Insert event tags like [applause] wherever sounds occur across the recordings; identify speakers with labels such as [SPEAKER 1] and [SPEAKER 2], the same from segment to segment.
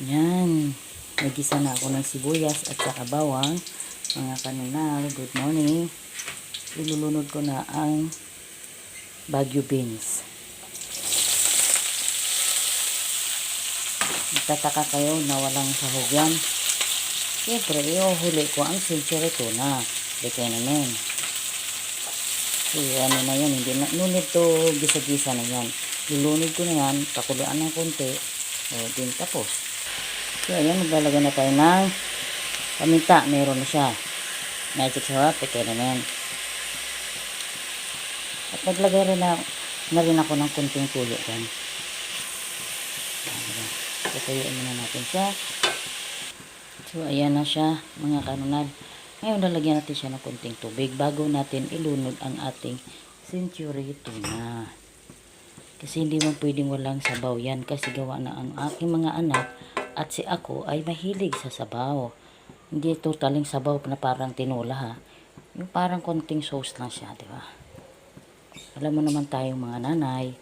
[SPEAKER 1] Yan. Nagisa na ako ng sibuyas at saka bawang. Mga kanunal, good morning. Ilulunod ko na ang Baguio beans. Magtataka kayo na walang sahog yan. Siyempre, iuhuli ko ang century tuna. Di kayo naman. So, ano na yan, hindi na, no need to gisa-gisa na yan. Lulunod ko na yan, pakuluan ng konti, o, din tapos. So, ayan, maglalagay na tayo ng paminta, meron na siya. Magic sarap, peke naman. At naglagay rin na, na rin ako ng konting tuyo dyan. Tutuyuin muna natin siya. So, ayan na siya, mga kanunal. Ngayon, lalagyan natin siya ng konting tubig bago natin ilunod ang ating century tuna. Kasi hindi mo pwedeng walang sabaw yan kasi gawa na ang aking mga anak at si ako ay mahilig sa sabaw. Hindi totaling sabaw na parang tinola ha. Yung parang konting sauce lang siya, di ba? Alam mo naman tayong mga nanay,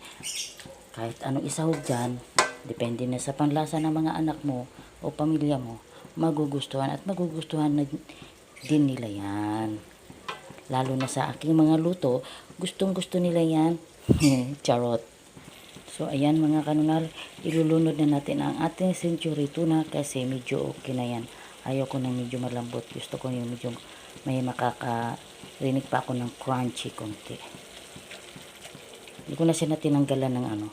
[SPEAKER 1] kahit anong isahog dyan, depende na sa panlasa ng mga anak mo o pamilya mo, magugustuhan at magugustuhan na din nila yan. Lalo na sa aking mga luto, gustong gusto nila yan. [laughs] Charot. So, ayan mga kanunal, ilulunod na natin ang ating century tuna kasi medyo okay na yan. Ayoko na medyo malambot. Gusto ko yung medyo may makakarinig pa ako ng crunchy konti. Hindi ko na siya natinanggalan ng ano,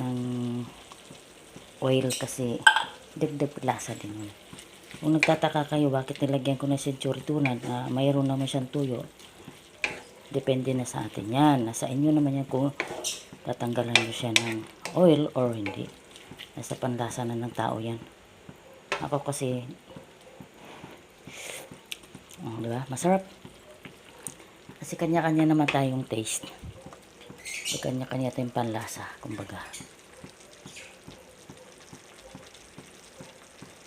[SPEAKER 1] ng oil kasi dagdag lasa din yun. Kung nagtataka kayo bakit nilagyan ko na century tuna na mayroon naman siyang tuyo, depende na sa atin yan. Nasa inyo naman yan kung tatanggalan nyo siya ng oil or hindi. Nasa panlasa na ng tao yan. Ako kasi, oh, di ba? Masarap. Kasi kanya-kanya naman tayong taste. So, kanya-kanya tayong panlasa, kumbaga.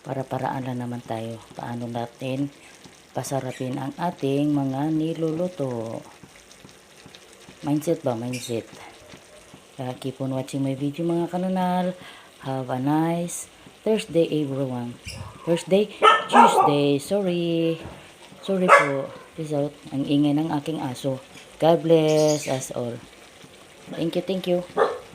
[SPEAKER 1] Para-paraan lang naman tayo. Paano natin pasarapin ang ating mga niluluto. Mindset ba? Mindset. Kaya keep on watching my video mga kanunal. Have a nice Thursday everyone. Thursday? Tuesday. Sorry. Sorry po. Peace out. Ang ingay ng aking aso. God bless us all. Thank you, thank you.